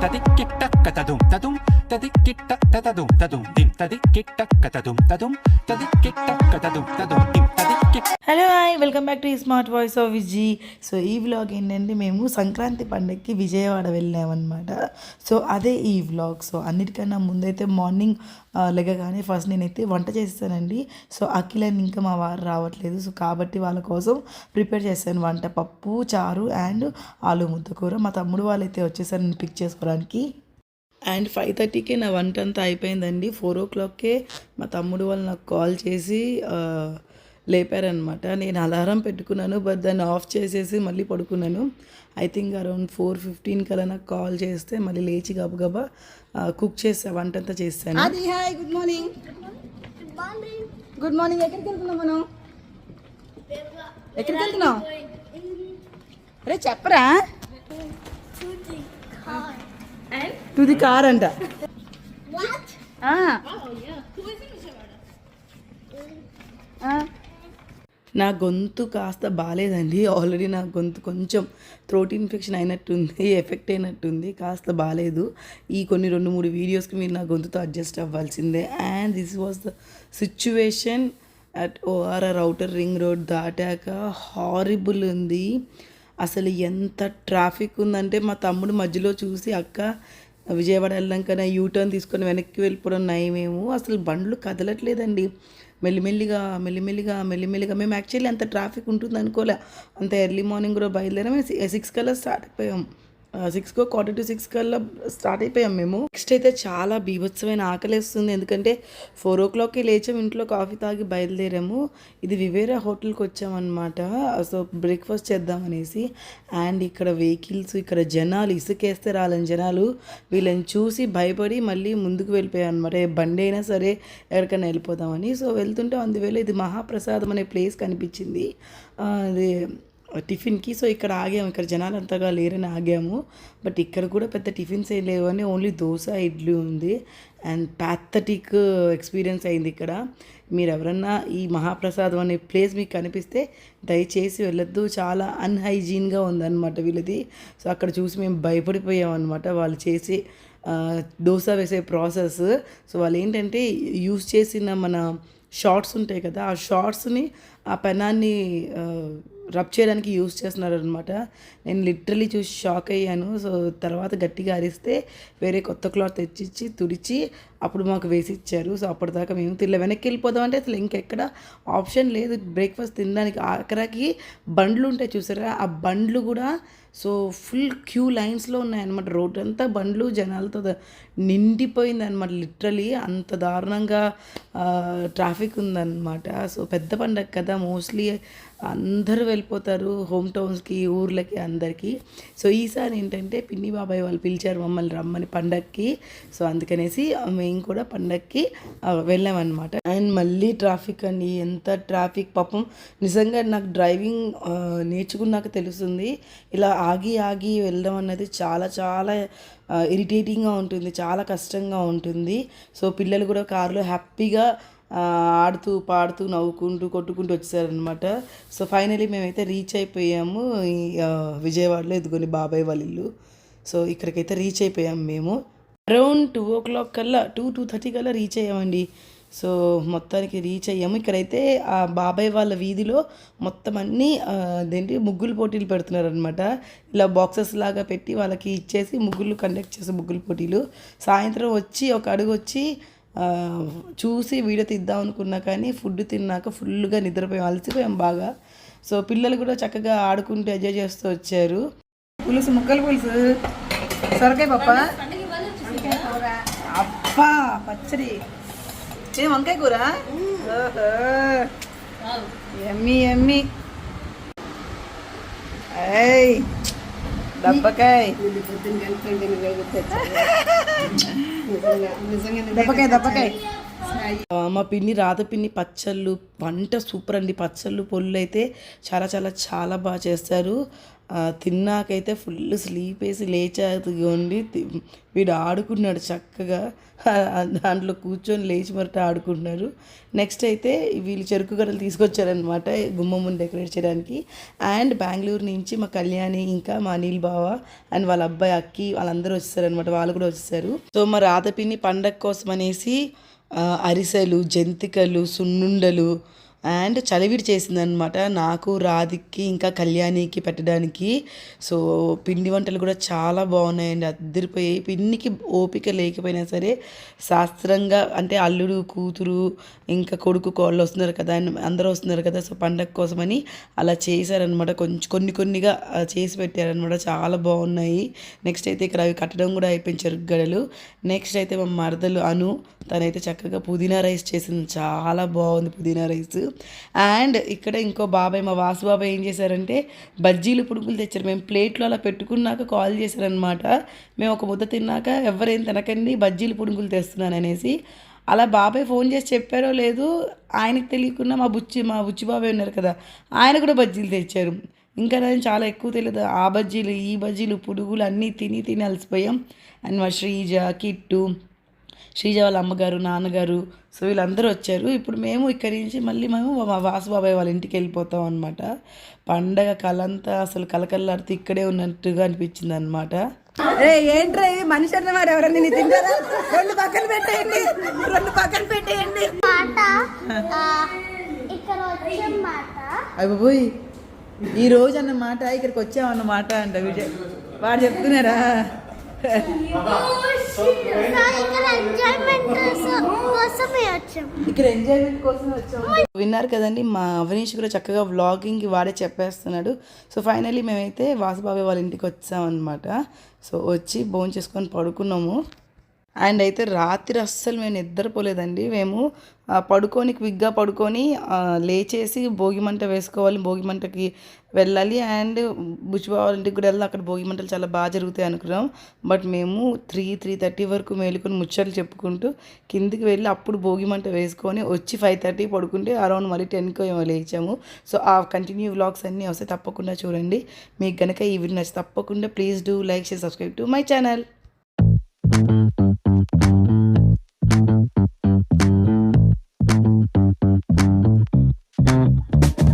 タティッキタッカタドン తది కిట్ట తదిక్కిట్టక్కతదుం తదుం దిం తదిక్కిట్టక్కతదుం తదుం తదిక్కిట్టక్కతదుం తదుం దిం తది hello hi welcome back to smart voice of Viji so ఈ వ్లాగ్ ఏంటంటే మేము సంక్రాంతి పండగకి విజయవాడ వెళ్ళామన్నమాట. సో అదే ఈ వ్లాగ్ సో అన్నిటికన్నా ముందైతే మార్నింగ్ లెగగానే ఫస్ట్ నేనైతే వంట చేస్తానండి సో అఖిల్ ఇంకా మా వారు రావట్లేదు. సో కాబట్టి వాళ్ళ కోసం ప్రిపేర్ చేశాను వంట పప్పు చారు అండ్ ఆలు ముద్దకూర మా తమ్ముడు వాళ్ళైతే వచ్చేసారు పిక్ చేసుకోవడానికి. అండ్ ఫైవ్ థర్టీకే నా వంట అంతా అయిపోయిందండి. ఫోర్ ఓ క్లాక్కే మా తమ్ముడు వాళ్ళు నాకు కాల్ చేసి లేపారనమాట నేను అలారం పెట్టుకున్నాను బట్ దాన్ని ఆఫ్ చేసేసి మళ్ళీ పడుకున్నాను. I think around four fifteen కల్లా నాకు కాల్ చేస్తే మళ్ళీ లేచి గబగబా కుక్ చేసా వంట అంతా చేస్తాను. అది hi good morning. Good morning. ఎక్కడికి వెళ్తున్నాం మనం? ఎక్కడికి వెళ్తున్నాం? అరే చెప్పరా? టు ది కార్ అంట. నా గొంతు కాస్త బాగాలేదండి ఆల్రెడీ నా గొంతు కొంచెం థ్రోట్ ఇన్ఫెక్షన్ అయినట్టుంది ఎఫెక్ట్ అయినట్టుంది కాస్త బాగాలేదు ఈ కొన్ని రెండు మూడు వీడియోస్కి మీరు నా గొంతుతో అడ్జస్ట్ అవ్వాల్సిందే. And this was the situation at ORR outer ring road దాటాక హారిబుల్ ఉంది. అసలు ఎంత ట్రాఫిక్ ఉందంటే మా తమ్ముడు మధ్యలో చూసి అక్క విజయవాడ వెళ్ళాకనే యూటర్న్ తీసుకొని వెనక్కి వెళ్ళిపోవడం నయమేమో. అసలు బండ్లు కదలట్లేదండి. మెల్లిమెల్లిగా మెల్లిమెల్లిగా మెల్లిమెల్లిగా. మేము యాక్చువల్లీ అంత ట్రాఫిక్ ఉంటుంది అనుకోలే అంత ఎర్లీ మార్నింగ్ కూడా బయలుదేరాం. సిక్స్ కల్లా స్టార్ట్ అయిపోయాం. సిక్స్కో క్వార్టర్ టు సిక్స్ కల్లా స్టార్ట్ అయిపోయాం మేము. నెక్స్ట్ అయితే చాలా బీభత్సమైన ఆకలేస్తుంది ఎందుకంటే ఫోర్ ఓ క్లాక్కి లేచాం ఇంట్లో కాఫీ తాగి బయలుదేరాము. ఇది వివేరా హోటల్కి వచ్చామన్నమాట. సో బ్రేక్ఫాస్ట్ చేద్దామనేసి అండ్ ఇక్కడ వెహికల్స్ ఇక్కడ జనాలు ఇసుకేస్తే రాలని జనాలు. వీళ్ళని చూసి భయపడి మళ్ళీ ముందుకు వెళ్ళిపోయాం అనమాట బండి అయినా సరే ఎక్కడికైనా వెళ్ళిపోదామని. సో వెళ్తుంటే అందువేళ ఇది మహాప్రసాదం అనే ప్లేస్ కనిపించింది. అది టిఫిన్కి. సో ఇక్కడ ఆగాము. ఇక్కడ జనాలు అంతగా లేరని ఆగాము. బట్ ఇక్కడ కూడా పెద్ద టిఫిన్స్ ఏం లేవని ఓన్లీ దోశ ఇడ్లీ ఉంది. అండ్ ప్యాథటిక్ ఎక్స్పీరియన్స్ అయింది ఇక్కడ. మీరు ఎవరన్నా ఈ మహాప్రసాదం అనే ప్లేస్ మీకు కనిపిస్తే దయచేసి వెళ్ళొద్దు. చాలా అన్హైజీన్గా ఉందన్నమాట వీళ్ళది. సో అక్కడ చూసి మేము భయపడిపోయాం అనమాట వాళ్ళు చేసి దోశ వేసే ప్రాసెస్. సో వాళ్ళు ఏంటంటే యూస్ చేసిన మన షార్ట్స్ ఉంటాయి కదా ఆ షార్ట్స్ని ఆ పెనాన్ని రబ్ చేయడానికి యూస్ చేస్తున్నారు అనమాట నేను లిటరలీ చూసి షాక్ అయ్యాను. సో తర్వాత గట్టిగా అరిస్తే వేరే కొత్త క్లాత్ తెచ్చిచ్చి తుడిచి అప్పుడు మాకు వేసి ఇచ్చారు. సో అప్పటిదాకా మేము తిల్ల వెనక్కి వెళ్ళిపోదాం అంటే అసలు ఇంకెక్కడ ఆప్షన్ లేదు. బ్రేక్ఫాస్ట్ తినడానికి ఆఖరాకి బండ్లు ఉంటాయి చూసారా? ఆ బండ్లు కూడా సో ఫుల్ క్యూ లైన్స్లో ఉన్నాయన్నమాట. రోడ్ అంతా బండ్లు జనాలతో నిండిపోయింది అనమాట లిటరలీ అంత దారుణంగా ట్రాఫిక్ ఉందన్నమాట. సో పెద్ద పండగ కదా. మోస్ట్లీ అందరూ వెళ్ళిపోతారు హోమ్ టౌన్స్కి ఊర్లకి అందరికీ. సో ఈసారి ఏంటంటే పిన్ని బాబాయ్ వాళ్ళు పిలిచారు మమ్మల్ని రమ్మని పండగకి సో అందుకనేసి మేము మేము కూడా పండగకి వెళ్ళామన్నమాట. అండ్ మళ్ళీ ట్రాఫిక్ అండి ఎంత ట్రాఫిక్ పాపం. నిజంగా నాకు డ్రైవింగ్ నేర్చుకున్నాక తెలుస్తుంది. ఇలా ఆగి ఆగి వెళ్ళడం అన్నది చాలా చాలా ఇరిటేటింగ్గా ఉంటుంది చాలా కష్టంగా ఉంటుంది. సో పిల్లలు కూడా కారులో హ్యాపీగా ఆడుతూ పాడుతూ నవ్వుకుంటూ కొట్టుకుంటూ వచ్చేసారనమాట సో ఫైనలీ మేమైతే రీచ్ అయిపోయాము. ఈ విజయవాడలో ఎదుగుని బాబాయ్ వాళ్ళ ఇల్లు సో ఇక్కడికైతే రీచ్ అయిపోయాము మేము. అరౌండ్ టూ ఓ క్లాక్ కల్లా టూ టూ థర్టీ కల్లా రీచ్ అయ్యామండి. సో మొత్తానికి రీచ్ అయ్యాము. ఇక్కడైతే ఆ బాబాయ్ వాళ్ళ వీధిలో మొత్తం అన్నీ అదేంటి ముగ్గులు పోటీలు పెడుతున్నారనమాట ఇలా బాక్సెస్ లాగా పెట్టి వాళ్ళకి ఇచ్చేసి ముగ్గులు కండక్ట్ చేసే ముగ్గులు పోటీలు. సాయంత్రం వచ్చి ఒక అడుగు వచ్చి చూసి వీడియో తీద్దాం అనుకున్నా కానీ ఫుడ్ తిన్నాక ఫుల్గా నిద్రపోయాం అలసిపోయాం బాగా. సో పిల్లలు కూడా చక్కగా ఆడుకుంటూ ఎంజాయ్ చేస్తూ వచ్చారు. పులుసు ముక్కలు పులుసు. సొరకాయ పప్ప? అబ్బా పచ్చడి. ఏ వంకాయ కూర? ఎమ్మి ఎమ్మి. ఏయ్ దబ్బకాయ. దబ్బకాయ దబ్బకాయ. ఆ, మా పిన్ని రాధ పిన్ని పచ్చళ్ళు వంట సూపర్ అండి. పచ్చళ్ళు పొల్లు అయితే చాలా చాలా చాలా బాగా చేస్తారు. తిన్నాకైతే ఫుల్ స్లీప్ వేసి లేచాదిగోండి ఉండి వీడు ఆడుకున్నాడు చక్కగా. దాంట్లో కూర్చొని లేచి మరట ఆడుకుంటున్నారు. నెక్స్ట్ అయితే వీళ్ళు చెరుకు గడలు తీసుకొచ్చారనమాట గుమ్మం ముందు డెకరేట్ చేయడానికి. అండ్ బెంగళూరు నుంచి మా కళ్యాణి ఇంకా మా అనిల్ బావ అండ్ వాళ్ళ అబ్బాయి అక్కి వాళ్ళందరూ వచ్చేసారనమాట వాళ్ళు కూడా వచ్చేసారు. సో మా రాధపిన్ని పండగ కోసం అనేసి అరిసెలు జంతికలు సున్నుండలు అండ్ చలివిడి చేసిందనమాట నాకు రాధిక్కి ఇంకా కళ్యాణికి పెట్టడానికి. సో పిండి వంటలు కూడా చాలా బాగున్నాయండి. అద్దరిపోయాయి పిన్నికి ఓపిక లేకపోయినా సరే శాస్త్రంగా అంటే అల్లుడు కూతురు ఇంకా కొడుకు కోళ్ళు వస్తున్నారు కదా అందరూ వస్తున్నారు కదా సో పండగ కోసమని అలా చేశారనమాట కొంచెం కొన్ని కొన్నిగా చేసి పెట్టారనమాట చాలా బాగున్నాయి. నెక్స్ట్ అయితే ఇక్కడ అవి కట్టడం కూడా అయిపోయింది చెరుకు గడలు. నెక్స్ట్ అయితే మా మరదలు అను. తనైతే చక్కగా పుదీనా రైస్ చేసింది. చాలా బాగుంది పుదీనా రైస్. అండ్ ఇక్కడ ఇంకో బాబాయ్ మా వాసు బాబాయ్ ఏం చేశారంటే బజ్జీలు పుడుగులు తెచ్చారు. మేము ప్లేట్లో అలా పెట్టుకున్నాక కాల్ చేశారనమాట మేము ఒక ముద్ద తిన్నాక ఎవరేం తినకండి బజ్జీలు పుడుగులు తెస్తున్నాను అనేసి. అలా బాబాయ్ ఫోన్ చేసి చెప్పారో లేదు ఆయనకు తెలియకుండా మా బుచ్చి మా బుచ్చి బాబాయ్ ఉన్నారు కదా ఆయన కూడా బజ్జీలు తెచ్చారు. ఇంకా నేను చాలా ఎక్కువ తెలియదు. ఆ బజ్జీలు ఈ బజ్జీలు పురుగులు అన్నీ తిని తిని అలసిపోయాం. అండ్ మా శ్రీజ కిట్టు శ్రీజ వాళ్ళ అమ్మగారు నాన్నగారు సో వీళ్ళందరూ వచ్చారు. ఇప్పుడు మేము ఇక్కడి నుంచి మళ్ళీ మేము మా వాసుబాబాయ్ వాళ్ళ ఇంటికి వెళ్ళిపోతాం అనమాట పండగ కలంతా అసలు కలకల్లాడితే ఇక్కడే ఉన్నట్టుగా అనిపించింది అనమాట ఏ ఏంట్రా ఇది మనిషి అన్న వాడు ఎవరన్నా నీ తింటారా? రెండు పక్కన పెట్టేయండి. రెండు పక్కన పెట్టేయండి. మాట అయ్యి ఈ రోజు అన్నమాట ఇక్కడికి వచ్చామన్నమాట అంట విజయ్. వాడు చెప్తున్నారా? ఇక్కడ ఎంజాయ్మెంట్ వచ్చాం. విన్నారు కదండి మా అవనీష్ కూడా చక్కగా వ్లాగింగ్ వాడే చెప్పేస్తున్నాడు. సో ఫైనలీ మేమైతే వాసుబాబాయ్ వాళ్ళ ఇంటికి వచ్చామన్నమాట. సో వచ్చి భోజనం చేసుకొని పడుకున్నాము. అండ్ అయితే రాత్రి అస్సలు మేము నిద్రపోలేదండి. మేము పడుకొని క్విక్గా పడుకొని లేచేసి భోగిమంట వేసుకోవాలి భోగిమంటకి వెళ్ళాలి. అండ్ బుచ్చిబాబు వాళ్ళ ఇంటికి కూడా వెళ్ళి అక్కడ భోగి మంటలు చాలా బాగా జరుగుతాయి అనుకున్నాం. బట్ మేము త్రీ త్రీ థర్టీ వరకు మేలుకొని ముచ్చట్లు చెప్పుకుంటూ కిందికి వెళ్ళి అప్పుడు భోగిమంట వేసుకొని వచ్చి ఫైవ్ థర్టీ పడుకుంటే అరౌండ్ మళ్ళీ టెన్కి ఏమో లేచాము. సో ఆ కంటిన్యూ వ్లాగ్స్ అన్నీ వస్తే తప్పకుండా చూడండి. మీకు కనుక ఈ వీడియో నచ్చి తప్పకుండా please do like share subscribe to my channel.